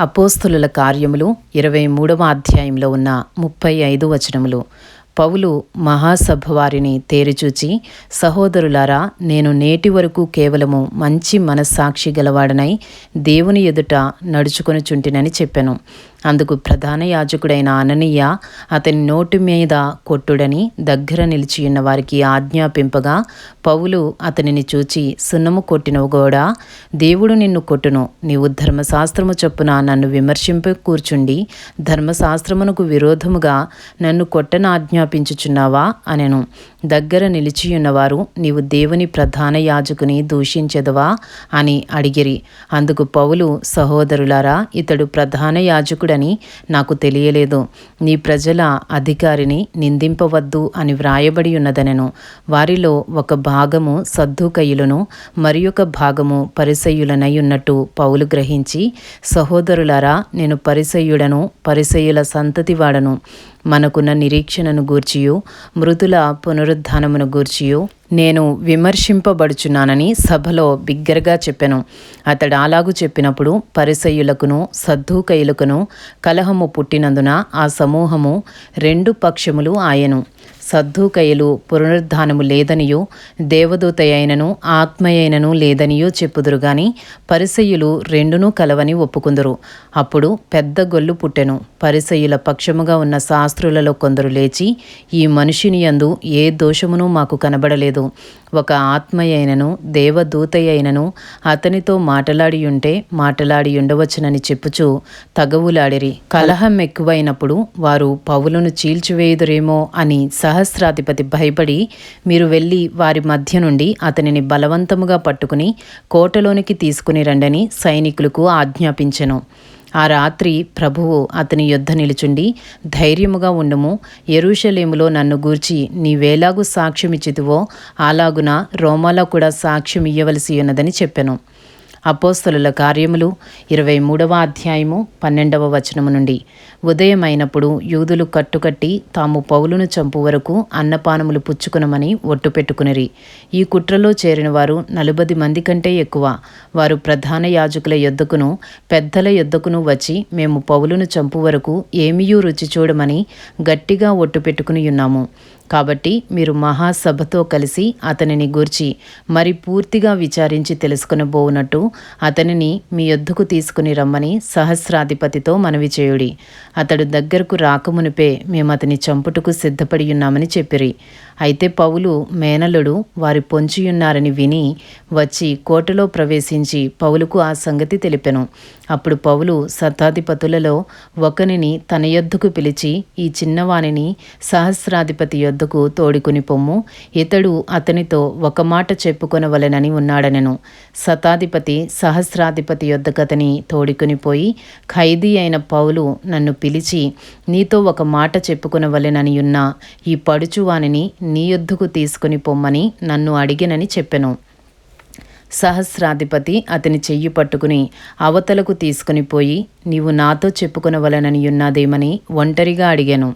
అపోస్తుల కార్యములు ఇరవై మూడవ అధ్యాయంలో ఉన్న ముప్పై ఐదు వచనములు. పౌలు మహాసభ వారిని తేరిచూచి సహోదరులారా నేను నేటి వరకు కేవలము మంచి మనస్సాక్షి గలవాడనై దేవుని ఎదుట నడుచుకొనుచుంటినని చెప్పాను. అందుకు ప్రధాన యాజకుడైన అననీయ అతని నోటి మీద కొట్టుడని దగ్గర నిలిచియున్న వారికి ఆజ్ఞాపింపగా పౌలు అతనిని చూచి సున్నము కొట్టినవు గోడా దేవుడు నిన్ను కొట్టును. నీవు ధర్మశాస్త్రము చొప్పున నన్ను విమర్శింప కూర్చుండి ధర్మశాస్త్రమునకు విరోధముగా నన్ను కొట్టన ఆజ్ఞాపించుచున్నావా? అనెను. దగ్గర నిలిచియున్నవారు నీవు దేవుని ప్రధాన యాజకుని దూషించదవా? అని అడిగిరి. అందుకు పౌలు సహోదరులారా ఇతడు ప్రధాన యాజకుడని నాకు తెలియలేదు. నీ ప్రజల అధికారిని నిందింపవద్దు అని వ్రాయబడి ఉన్నదనెను. వారిలో ఒక భాగము సద్దుకయులను మరి ఒక భాగము పరిసయ్యులనై ఉన్నట్టు పౌలు గ్రహించి సహోదరులారా నేను పరిసయ్యుడను పరిసయ్యుల సంతతి వాడను మనకున్న నిరీక్షణను గూర్చియు మృతుల పునరుద్ధానమును గూర్చియు. నేను విమర్శింపబడుచున్నానని సభలో బిగ్గరగా చెప్పాను. అతడు అలాగు చెప్పినప్పుడు పరిసయ్యులకును సద్దూకయులకును కలహము పుట్టినందున ఆ సమూహము రెండు పక్షములు ఆయను. సద్దూకయ్యలు పునరుద్ధానము లేదనియో దేవదూత అయినను ఆత్మయైనను లేదనియో చెప్పుదురు గాని పరిసయ్యులు రెండునూ కలవని ఒప్పుకుందరు. అప్పుడు పెద్ద గొల్లు పుట్టెను. పరిసయ్యుల పక్షముగా ఉన్న శాస్త్రులలో కొందరు లేచి ఈ మనిషిని యందు ఏ దోషమును మాకు కనబడలేదు. ఒక ఆత్మయైనను దేవదూతయైనను అతనితో మాటలాడి ఉంటే మాటలాడి ఉండవచ్చునని చెప్పుచూ తగవులాడిరి. కలహం ఎక్కువైనప్పుడు వారు పౌలును చీల్చివేయుదురేమో అని సహస్రాధిపతి భయపడి మీరు వెళ్ళి వారి మధ్య నుండి అతనిని బలవంతముగా పట్టుకుని కోటలోనికి తీసుకుని రండని సైనికులకు ఆజ్ఞాపించెను. ఆ రాత్రి ప్రభువు అతని యొద్ద నిలుచుండి ధైర్యముగా ఉండుము. ఎరుషలేములో నన్ను గూర్చి నీవేలాగు సాక్ష్యమిచ్చితివో అలాగున రోమాలో కూడా సాక్ష్యం ఇయ్యవలసి ఉన్నదని చెప్పెను. అపోస్తలుల కార్యములు ఇరవై మూడవ అధ్యాయము పన్నెండవ వచనము నుండి. ఉదయమైనప్పుడు యూదులు కట్టుకట్టి తాము పౌలును చంపు వరకు అన్నపానములు పుచ్చుకునమని ఒట్టు పెట్టుకునిరి. ఈ కుట్రలో చేరిన వారు నలుబది మంది కంటే ఎక్కువ. వారు ప్రధాన యాజకుల యొద్దకును పెద్దల యొద్దకును వచ్చి మేము పౌలును చంపు వరకు ఏమీయూ రుచి చూడమని గట్టిగా ఒట్టు పెట్టుకుని ఉన్నాము. కాబట్టి మీరు మహాసభతో కలిసి అతనిని గూర్చి మరి పూర్తిగా విచారించి తెలుసుకునబోవునట్టు అతనిని మీ యొద్దకు తీసుకుని రమ్మని సహస్రాధిపతితో మనవి చేయుడి. అతడు దగ్గరకు రాకమునిపే మేము అతని చంపుటకు సిద్ధపడి ఉన్నామని చెప్పిరి. అయితే పౌలు మేనలుడు వారి పొంచియున్నారని విని వచ్చి కోటలో ప్రవేశించి పౌలుకు ఆ సంగతి తెలిపెను. అప్పుడు పౌలు శతాధిపతులలో ఒకనిని తన యొద్దకు పిలిచి ఈ చిన్నవానిని సహస్రాధిపతి వద్దకు తోడుకుని పొమ్ము. ఇతడు అతనితో ఒక మాట చెప్పుకొనవలెనని ఉన్నాడనెను. శతాధిపతి సహస్రాధిపతి యొద్దకతని తోడుకుని పోయి ఖైదీ అయిన పౌలు నన్ను పిలిచి నీతో ఒక మాట చెప్పుకొనవలెనని ఉన్న ఈ పడుచువానిని నీ యొద్దకు తీసుకుని పొమ్మని నన్ను అడిగినని చెప్పెను. సహస్రాధిపతి అతని చెయ్యి పట్టుకుని అవతలకు తీసుకుని పోయి నీవు నాతో చెప్పుకునవలనని ఉన్నదేమని ఒంటరిగా అడిగాను.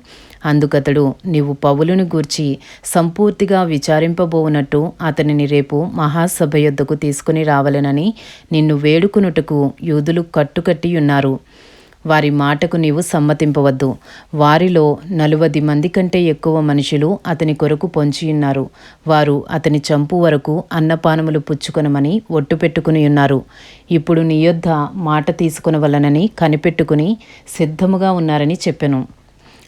అందుకతడు నీవు పౌలుని గూర్చి సంపూర్తిగా విచారింపబోవునట్టు అతనిని రేపు మహాసభ యొద్దకు తీసుకుని రావలెనని నిన్ను వేడుకునుటకు యూదులు కట్టుకట్టి ఉన్నారు. వారి మాటకు నీవు సమ్మతింపవద్దు. వారిలో నలువది మంది కంటే ఎక్కువ మనుషులు అతని కొరకు పొంచియున్నారు వారు అతని చంపు వరకు అన్నపానములు పుచ్చుకొనమని ఒట్టు పెట్టుకుని ఉన్నారు. ఇప్పుడు నీ యొద్ద మాట తీసుకునవలనని కనిపెట్టుకుని సిద్ధముగా ఉన్నారని చెప్పెను.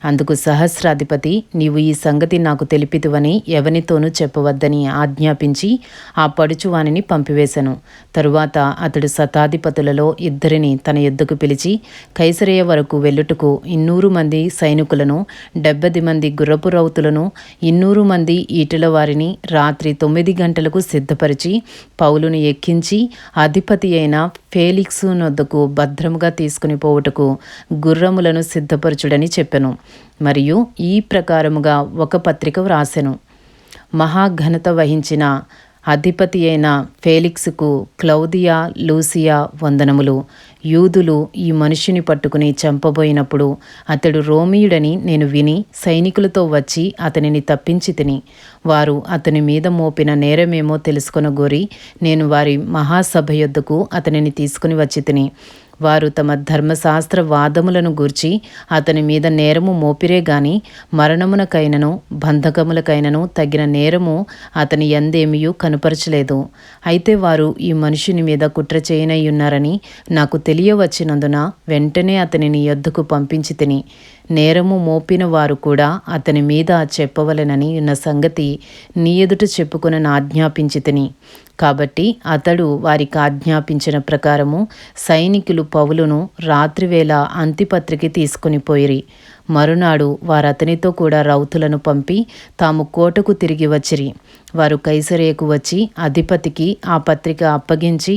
అందుకు సహస్రాధిపతి నీవు ఈ సంగతి నాకు తెలిపితువని ఎవనితోనూ చెప్పవద్దని ఆజ్ఞాపించి ఆ పడుచువానిని పంపివేశను. తరువాత అతడు శతాధిపతులలో ఇద్దరిని తన ఎద్దుకు పిలిచి కైసరయ్య వరకు వెళ్ళుటకు ఇన్నూరు మంది సైనికులను డెబ్బది మంది గుర్రపు రౌతులను ఇన్నూరు మంది ఈటల వారిని రాత్రి తొమ్మిది గంటలకు సిద్ధపరిచి పౌలును ఎక్కించి అధిపతి అయిన ఫేలిక్సు నొద్దకు భద్రముగా తీసుకుని పోవుటకు గుర్రములను సిద్ధపరచుడని చెప్పెను. మరియు ఈ ప్రకారముగా ఒక పత్రిక వ్రాసెను మహాఘనత వహించిన అధిపతి అయిన ఫేలిక్స్కు క్లౌదియా లూసియా వందనములు. యూదులు ఈ మనిషిని పట్టుకుని చంపబోయినప్పుడు అతడు రోమీయుడని నేను విని సైనికులతో వచ్చి అతనిని తప్పించి తిని వారు అతని మీద మోపిన నేరమేమో తెలుసుకొనగోరి నేను వారి మహాసభ యొద్దకు అతనిని తీసుకుని వచ్చి తిని వారు తమ ధర్మశాస్త్ర వాదములను గూర్చి అతని మీద నేరము మోపిరే గాని మరణమునకైనను బంధకములకైనను తగిన నేరము అతని ఎందేమియూ కనుపరచలేదు. అయితే వారు ఈ మనుషుని మీద కుట్ర చేయనయ్యున్నారని నాకు తెలియవచ్చినందున వెంటనే అతనిని యొద్దకు పంపించి తిని నేరము మోపిన వారు కూడా అతని మీద చెప్పవలెనని ఉన్న సంగతి నీ ఎదుట చెప్పుకుని ఆజ్ఞాపించి తిని. కాబట్టి అతడు వారికి ఆజ్ఞాపించిన ప్రకారము సైనికులు పౌలును రాత్రివేళ అంతిపత్రికి తీసుకుని పోయిరి. మరునాడు వారతనితో కూడా రౌతులను పంపి తాము కోటకు తిరిగి వచ్చిరి. వారు కైసరేకు వచ్చి అధిపతికి ఆ పత్రిక అప్పగించి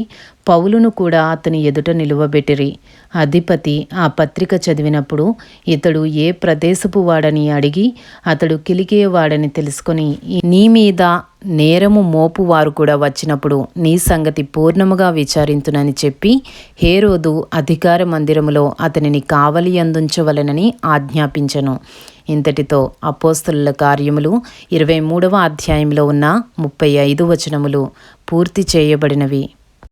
పౌలును కూడా అతని ఎదుట నిలువబెట్టిరి. అధిపతి ఆ పత్రిక చదివినప్పుడు ఇతడు ఏ ప్రదేశపు వాడని అడిగి అతడు కిలికేవాడని తెలుసుకొని నీ మీద నేరము మోపు వారు కూడా వచ్చినప్పుడు నీ సంగతి పూర్ణముగా విచారింతునని చెప్పి హేరోదు అధికార మందిరములో అతనిని కావలి అందించవలెనని ఆజ్ఞాపించను. ఇంతటితో అపోస్తుల కార్యములు ఇరవై మూడవ అధ్యాయంలో ఉన్న ముప్పై ఐదు వచనములు పూర్తి చేయబడినవి.